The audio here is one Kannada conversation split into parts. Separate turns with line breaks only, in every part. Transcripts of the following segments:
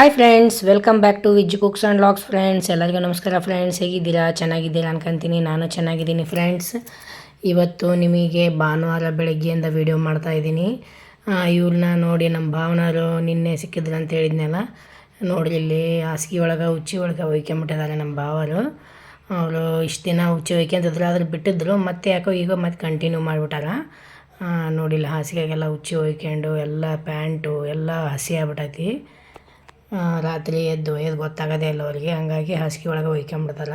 Hi friends welcome back to Viz cooks and logs friends ಎಲ್ಲರಿಗೂ ನಮಸ್ಕಾರ ಫ್ರೆಂಡ್ಸ್ ಹೇಗಿದ್ದೀರಾ? ಚೆನ್ನಾಗಿದ್ದೀರಾ ಅನ್ಕೊಂತೀನಿ ನಾನು ಚೆನ್ನಾಗಿದ್ದೀನಿ ಫ್ರೆಂಡ್ಸ್ ಇವತ್ತು ನಿಮಗೆ ಭಾನುವಾರ ಬೆಳಗ್ಗೆಯಿಂದ ವಿಡಿಯೋ ಮಾಡ್ತಾ ಇದ್ದೀನಿ. ಇವ್ರನ್ನ ನೋಡಿ ನಮ್ಮ ಭಾವನಾರು ನಿನ್ನೆ ಸಿಕ್ಕಿದ್ರು ಅಂತ ಹೇಳಿದ್ನಲ್ಲ? ನೋಡಿ, ಇಲ್ಲಿ ಹಾಸಿಗೆ ಒಳಗೆ, ಉಚ್ಚಿ ಒಳಗೆ ಒಯ್ಕೊಂಬಿಟ್ಟಿದ್ದಾರೆ ನಮ್ಮ ಭಾವರು. ಅವರು ಇಷ್ಟು ದಿನ ಹುಚ್ಚಿ ಒಯ್ಕೊಂತಿದ್ರು, ಆದ್ರೆ ಬಿಟ್ಟಿದ್ರು. ಮತ್ತೆ ಯಾಕೋ ಈಗ ಮತ್ತೆ ಕಂಟಿನ್ಯೂ ಮಾಡಿಬಿಟ್ಟಾರ. ನೋಡಿಲ್ಲ ಹಾಸಿಗೆಗೆಲ್ಲ ಉಚ್ಚಿ ಒಯ್ಕೊಂಡು, ಎಲ್ಲ ಪ್ಯಾಂಟು, ಎಲ್ಲ ಹಸಿ ಆಗ್ಬಿಟ್ಟೈತಿ ರಾತ್ರಿ ಎದ್ದು ಎದ್ದು ಗೊತ್ತಾಗದೆ ಇಲ್ಲ ಅವ್ರಿಗೆ. ಹಂಗಾಗಿ ಹಾಸಿಗೆ ಒಳಗೆ ಒಯ್ಕೊಂಬಿಡ್ತಾರ.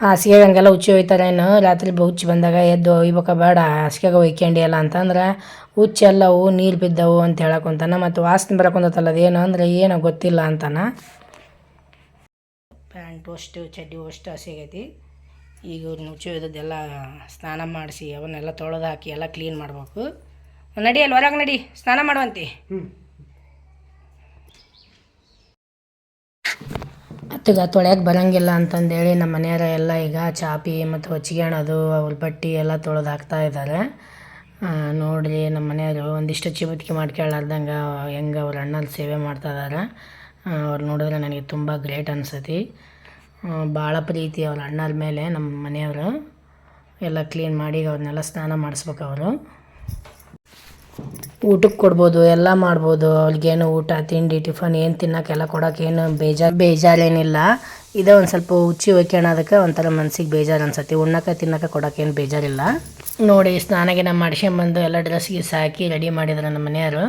ಹಾಸಿಗೆ ಹಂಗೆಲ್ಲ ಹುಚ್ಚಿ ಒಯ್ತಾರೇನು ರಾತ್ರಿ ಹುಚ್ಚಿ ಬಂದಾಗ ಎದ್ದು ಒಯ್ಬೇಕ ಬೇಡ. ಹಾಸಿಗೆಗೆ ಒಯ್ಕೊಂಡಿ ಅಲ್ಲ ಅಂತಂದ್ರೆ ಹುಚ್ಚಿ ಎಲ್ಲವು, ನೀರು ಬಿದ್ದವು ಅಂತ ಹೇಳಕ್ಕಂತಾನೆ ಮತ್ತು ವಾಸನೆ ಬರಕೊಂತಲ್ಲ ಅದೇನು ಅಂದರೆ ಏನೋ ಗೊತ್ತಿಲ್ಲ ಅಂತಾನ. ಪ್ಯಾಂಟ್ ಅಷ್ಟು ಚಡ್ಡಿ ಅಷ್ಟು ಹಸಿ ಆಗೈತಿ. ಈಗ ಇವ್ರನ್ನ ಹುಚ್ಚಿ ಒಯ್ದದ್ದೆಲ್ಲ ಸ್ನಾನ ಮಾಡಿಸಿ ಅವನ್ನೆಲ್ಲ ತೊಳೆದು ಹಾಕಿ ಎಲ್ಲ ಕ್ಲೀನ್ ಮಾಡಬೇಕು. ನಡಿ ಅಲ್ಲಿ ಹೊರಗೆ ನಡಿ. ಸ್ನಾನ ಮಾಡುವಂತೆ. ಅತ್ತಗ ತೊಳ್ಯಕ್ಕೆ ಬರಂಗಿಲ್ಲ ಅಂತಂದೇಳಿ ನಮ್ಮ ಮನೆಯವ್ರ ಎಲ್ಲ ಈಗ ಚಾಪಿ ಮತ್ತು ಹೊಚ್ಗೆಣದು ಅವ್ರ ಬಟ್ಟೆ ಎಲ್ಲ ತೊಳೆದು ಹಾಕ್ತಾ ಇದ್ದಾರೆ ನೋಡಿರಿ ನಮ್ಮ ಮನೆಯವರು ಒಂದಿಷ್ಟು ಚಿಬುತ್ಕಿ ಮಾಡ್ಕೊಳ್ಳಾರ್ದಂಗೆ ಹೆಂಗೆ ಅವ್ರ ಅಣ್ಣನ ಸೇವೆ ಮಾಡ್ತಾ ಇದ್ದಾರೆ ಅವ್ರು ನೋಡಿದ್ರೆ ನನಗೆ ತುಂಬ ಗ್ರೇಟ್ ಅನ್ಸತಿ. ಭಾಳ ಪ್ರೀತಿ ಅವ್ರ ಅಣ್ಣರ ಮೇಲೆ ನಮ್ಮ ಮನೆಯವರು. ಎಲ್ಲ ಕ್ಲೀನ್ ಮಾಡಿ ಅವ್ರನ್ನೆಲ್ಲ ಸ್ನಾನ ಮಾಡಿಸ್ಬೇಕು ಅವರು. ಊಟಕ್ಕೆ ಕೊಡ್ಬೋದು, ಎಲ್ಲ ಮಾಡ್ಬೋದು. ಅವ್ಳಿಗೇನು ಊಟ, ತಿಂಡಿ, ಟಿಫನ್ ಏನು ತಿನ್ನೋಕ್ಕೆಲ್ಲ ಕೊಡೋಕ್ಕೇನು ಬೇಜಾರು ಬೇಜಾರೇನಿಲ್ಲ. ಇದೇ ಒಂದು ಸ್ವಲ್ಪ ಉಚ್ಚಿ ಒಯ್ಕೊಳೋದಕ್ಕೆ ಒಂಥರ ಮನ್ಸಿಗೆ ಬೇಜಾರು ಅನ್ಸತ್ತೆ. ಉಣ್ಣಕ್ಕೆ ತಿನ್ನೋಕೆ ಕೊಡೋಕ್ಕೇನು ಬೇಜಾರಿಲ್ಲ. ನೋಡಿ, ಸ್ನಾನಗಿನ ಮಾಡಿಸ್ಕೊಂಬಂದು ಎಲ್ಲ ಡ್ರೆಸ್ ಸಾಕಿ ರೆಡಿ ಮಾಡಿದ್ರು ನಮ್ಮ ಮನೆಯವರು.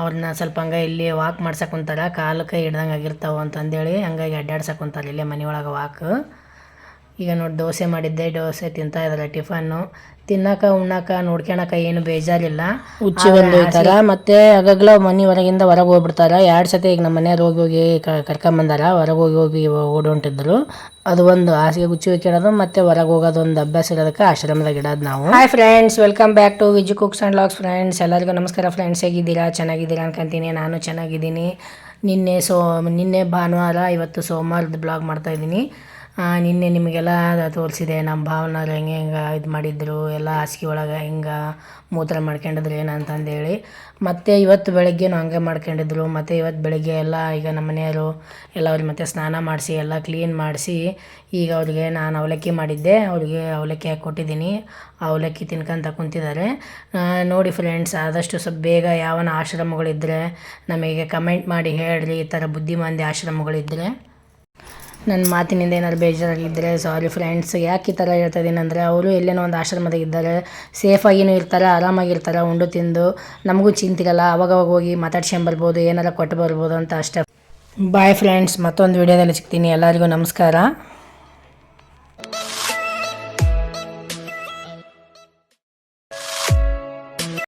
ಅವ್ರನ್ನ ಸ್ವಲ್ಪ ಹಂಗೆ ಇಲ್ಲಿ ವಾಕ್ ಮಾಡ್ಸಕ್ಕೆ ಕುಂತಾರ. ಕಾಲು ಕೈ ಹಿಡ್ದಂಗೆ ಆಗಿರ್ತಾವೆ ಅಂತಂದೇಳಿ ಹಂಗಾಗಿ ಅಡ್ಡಾಡ್ಸಕ್ಕೆ ಕುಂತಾರೆ ಇಲ್ಲೇ ಮನೆಯೊಳಗೆ ವಾಕ್ ಈಗ ನೋಡಿ ದೋಸೆ ಮಾಡಿದ್ದೆ ದೋಸೆ ತಿಂತಾ ಇದ್ದಾರೆ ಟಿಫನ್ನು. ತಿನ್ನಕ ಉಣ್ಣಕ ನೋಡ್ಕೊಳಕ ಏನು ಬೇಜಾರಿಲ್ಲ. ಉಚ್ಚಿ ಬಂದು ಹೋಗ್ತಾರ ಮತ್ತೆ ಆಗಾಗ್ಲ ಮನೆ ಹೊರಗಿಂದ ಹೊರಗೆ ಹೋಗ್ಬಿಡ್ತಾರ. ಎರಡು ಸತಿ ಈಗ ನಮ್ಮ ಮನೆಯವ್ರು ಹೋಗಿ ಹೋಗಿ ಕರ್ಕೊಂಬಂದಾರ ಹೊರಗೆ ಹೋಗಿ ಹೋಗಿ ಓಡೋಂಟಿದ್ರು. ಅದು ಒಂದು ಹಾಸಿಗೆ ಗುಚ್ಚಿ ಹೋಗ್ಕೊಳ್ಳೋದು ಮತ್ತೆ ಹೊರಗೆ ಹೋಗೋದು ಒಂದು ಅಭ್ಯಾಸ ಇರೋದಕ್ಕೆ ಆಶ್ರಮದಾಗ ಇಡೋದು ನಾವು. Hi friends welcome back to Viz cooks and logs friends ಎಲ್ಲರಿಗೂ ನಮಸ್ಕಾರ ಫ್ರೆಂಡ್ಸ್ ಹೇಗಿದ್ದೀರಾ? ಚೆನ್ನಾಗಿದ್ದೀರಾ ಅನ್ಕೊಂತೀನಿ. ನಾನು ಚೆನ್ನಾಗಿದ್ದೀನಿ. ನಿನ್ನೆ ಸೋ ನಿನ್ನೆ ಭಾನುವಾರ ಇವತ್ತು ಸೋಮವಾರದ ಬ್ಲಾಗ್ ಮಾಡ್ತಾ ಇದ್ದೀನಿ. ಆ, ನಿನ್ನೆ ನಿಮಗೆಲ್ಲ ತೋರಿಸಿದೆ, ನಮ್ಮ ಭಾವನವ್ರು ಹೆಂಗೆ ಹೆಂಗೆ ಇದು ಮಾಡಿದ್ರು, ಎಲ್ಲ ಹಾಸಿಗೆ ಒಳಗೆ ಹಿಂಗೆ ಮೂತ್ರ ಮಾಡ್ಕೊಂಡಿದ್ರು ಏನಂತಂದೇಳಿ. ಮತ್ತು ಇವತ್ತು ಬೆಳಗ್ಗೆನೂ ಹಂಗೆ ಮಾಡ್ಕೊಂಡಿದ್ರು ಮತ್ತು ಇವತ್ತು ಬೆಳಗ್ಗೆ ಎಲ್ಲ ಈಗ ನಮ್ಮ ಮನೆಯವರು ಎಲ್ಲ ಅವ್ರಿಗೆ ಮತ್ತೆ ಸ್ನಾನ ಮಾಡಿಸಿ, ಎಲ್ಲ ಕ್ಲೀನ್ ಮಾಡಿಸಿ, ಈಗ ಅವ್ರಿಗೆ ನಾನು ಅವಲಕ್ಕಿ ಮಾಡಿದ್ದೆ, ಅವ್ರಿಗೆ ಅವಲಕ್ಕಿ ಹಾಕಿ ಕೊಟ್ಟಿದ್ದೀನಿ ಅವಲಕ್ಕಿ ತಿನ್ಕೊಂತ ಕುಂತಿದ್ದಾರೆ. ನೋಡಿ ಫ್ರೆಂಡ್ಸ್, ಆದಷ್ಟು ಸ್ವಲ್ಪ ಬೇಗ ಯಾವನ ಆಶ್ರಮಗಳಿದ್ದರೆ ನಮಗೆ ಕಮೆಂಟ್ ಮಾಡಿ ಹೇಳ್ರಿ, ಈ ಥರ ಬುದ್ಧಿಮಾಂದಿ ಆಶ್ರಮಗಳಿದ್ದರೆ ನನ್ನ ಮಾತಿನಿಂದ ಏನಾದ್ರು ಬೇಜಾರಾಗಿದ್ದರೆ ಸಾರಿ ಫ್ರೆಂಡ್ಸ್ ಯಾಕೆ ಈ ಥರ ಹೇಳ್ತಾ ಇದ್ದೀನಿ ಅವರು ಎಲ್ಲೇನೋ ಒಂದು ಆಶ್ರಮದಾಗ ಇದ್ದಾರೆ ಸೇಫಾಗಿನೂ ಇರ್ತಾರೆ, ಆರಾಮಾಗಿರ್ತಾರೆ, ಉಂಡು ತಿಂದು, ನಮಗೂ ಚಿಂತಿರಲ್ಲ, ಅವಾಗವಾಗ ಹೋಗಿ ಮಾತಾಡ್ಸ್ಕೊಂಬರ್ಬೋದು ಏನಾರ ಕೊಟ್ಟು ಬರ್ಬೋದು ಅಂತ ಅಷ್ಟೇ. ಬಾಯ್ ಫ್ರೆಂಡ್ಸ್ ಮತ್ತೊಂದು ವೀಡಿಯೋದಲ್ಲಿ ಸಿಗ್ತೀನಿ. ಎಲ್ಲರಿಗೂ ನಮಸ್ಕಾರ.